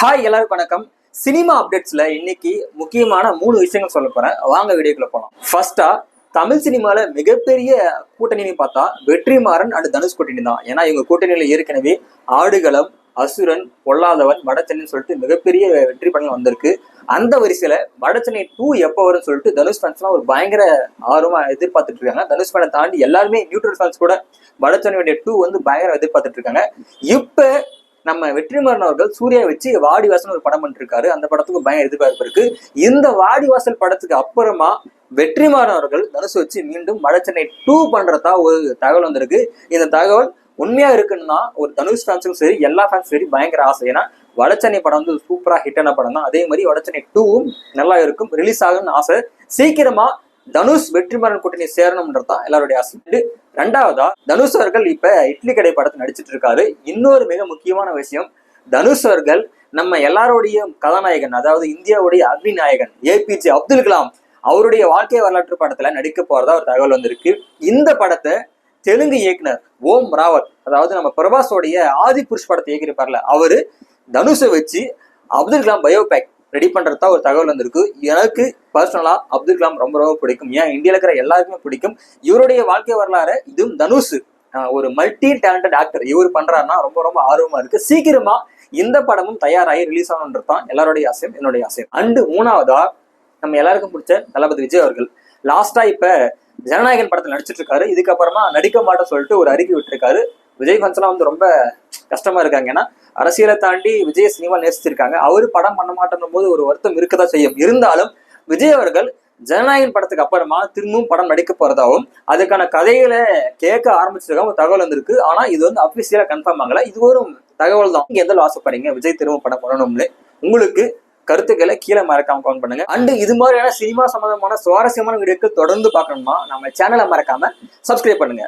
Hi எல்லாருக்கும் வணக்கம். Cinema அப்டேட்ஸ்ல இன்னைக்கு முக்கியமான மூணு விஷயங்கள் சொல்ல போறேன். வாங்க வீடியோக்குள்ள போகலாம் ஃபர்ஸ்டா தமிழ் சினிமால மிகப்பெரிய கூட்டணின்னு பார்த்தா வெற்றிமாறன் அண்ட் தனுஷ் கூட்டணி தான். ஏன்னா இவங்க கூட்டணியில ஏற்கனவே ஆடுகளம் அசுரன் பொல்லாதவன் வடச்சென்னைன்னு சொல்லிட்டு மிகப்பெரிய வெற்றி படங்கள் வந்திருக்கு. அந்த வரிசையில வடச்சென்னை டூ எப்போ வரும்னு சொல்லிட்டு தனுஷ் ஃபேன்ஸ்லாம் ஒரு பயங்கர ஆர்வமா எதிர்பார்த்துட்டு இருக்காங்க. தனுஷ் ஃபேனை தாண்டி எல்லாருமே நியூட்ரல் ஃபேன்ஸ் கூட வடச்சென்னையுடைய டூ வந்து பயங்கர எதிர்பார்த்துட்டு இருக்காங்க. இப்போ நம்ம வெற்றிமாறன் அவர்கள் சூர்யா வச்சு வாடிவாசல் ஒரு படம் பண்ணிருக்காரு. அந்த படத்துக்கு பயம் எதிர்பார்ப்பு இருக்கு. இந்த வாடிவாசல் படத்துக்கு அப்புறமா வெற்றிமாறன் அவர்கள் தனுஷ் வச்சு மீண்டும் மழச்சென்னை டூ பண்றதா ஒரு தகவல் வந்திருக்கு. இந்த தகவல் உண்மையா இருக்குன்னா ஒரு தனுஷ் ஃபேன்ஸுக்கும் சரி எல்லா ஃபேன்ஸும் சரி பயங்கர ஆசை. ஏன்னா வடச்சென்னை படம் வந்து சூப்பரா ஹிட்டான படம் தான் அதே மாதிரி வடச்சென்னை டூவும் நல்லா இருக்கும். ரிலீஸ் ஆகும்னு ஆசை. சீக்கிரமா தனுஷ் வெற்றிமாறன் கூட்டணி சேரணும்ன்றது தான் எல்லாருடைய ஆசை. ரெண்டாவதா தனுஷ் அவர்கள் இப்ப இட்லி கடை படத்தை நடிச்சிட்டு இருக்காரு. இன்னொரு மிக முக்கியமான விஷயம் தனுஷ் அவர்கள் நம்ம எல்லாருடைய கதாநாயகன் அதாவது இந்தியாவுடைய அக்னி நாயகன் ஏபிஜே அப்துல் கலாம் அவருடைய வாழ்க்கை வரலாற்று படத்துல நடிக்க போறதா ஒரு தகவல் வந்திருக்கு. இந்த படத்தை தெலுங்கு இயக்குனர் ஓம் ராவத் அதாவது நம்ம பிரபாஸோடைய ஆதி புருஷ் படத்தை இயக்கியிருப்பார்ல அவரு தனுஷை வச்சு அப்துல் கலாம் பயோபேக் ரெடி பண்றதா ஒரு தகவல் வந்திருக்கு. எனக்கு பர்சனலா அப்துல் கலாம் ரொம்ப ரொம்ப பிடிக்கும். ஏன்? இந்தியாவில் இருக்கிற எல்லாருக்குமே பிடிக்கும். இவருடைய வாழ்க்கை வரலாறு இதுவும் தனுஷ் ஒரு மல்டி டேலண்டட் ஆக்டர் இவர் பண்றாருன்னா ரொம்ப ரொம்ப ஆர்வமாக இருக்கு. சீக்கிரமா இந்த படமும் தயாராகி ரிலீஸ் ஆகணுன்றது தான் எல்லாருடைய ஆசையும் என்னுடைய ஆசையும். அண்டு மூணாவதா நம்ம எல்லாருக்கும் பிடிச்ச தளபதி விஜய் அவர்கள். லாஸ்ட்டாக இப்போ ஜனநாயகன் படத்தில் நடிச்சிட்டு இருக்காரு இதுக்கப்புறமா நடிக்க மாட்டேன்னு சொல்லிட்டு ஒரு அறிக்கை விட்டுருக்காரு. விஜய் ஃபன்ஸ்லாம் வந்து ரொம்ப கஷ்டமா இருக்காங்க. ஏன்னா அரசியலை தாண்டி விஜய் சினிமா நேசிச்சிருக்காங்க. அவரு படம் பண்ண மாட்டேன்னும் போது ஒரு வருத்தம் இருக்கதான் செய்யும். இருந்தாலும் விஜய் அவர்கள் ஜனநாயகன் படத்துக்கு அப்புறமா திரும்பவும் படம் நடிக்க போறதாகவும் அதுக்கான கதைகளை கேட்க ஆரம்பிச்சிருக்காங்க. ஒரு தகவல் வந்திருக்கு. ஆனா இது வந்து அபிஷியலா கன்ஃபார்ம் ஆகல. இது ஒரு தகவல் தான். நீங்க எந்த ஆசைப்படுறீங்க விஜய் திரும்ப படம் பண்ணணும்னு உங்களுக்கு கருத்துக்களை கீழே மறக்காம கமெண்ட் பண்ணுங்க. அண்டு இது மாதிரியான சினிமா சம்பந்தமான சுவாரஸ்யமான வீடியோக்கள் தொடர்ந்து பார்க்கணுமா? நம்ம சேனலை மறக்காம சப்ஸ்கிரைப் பண்ணுங்க.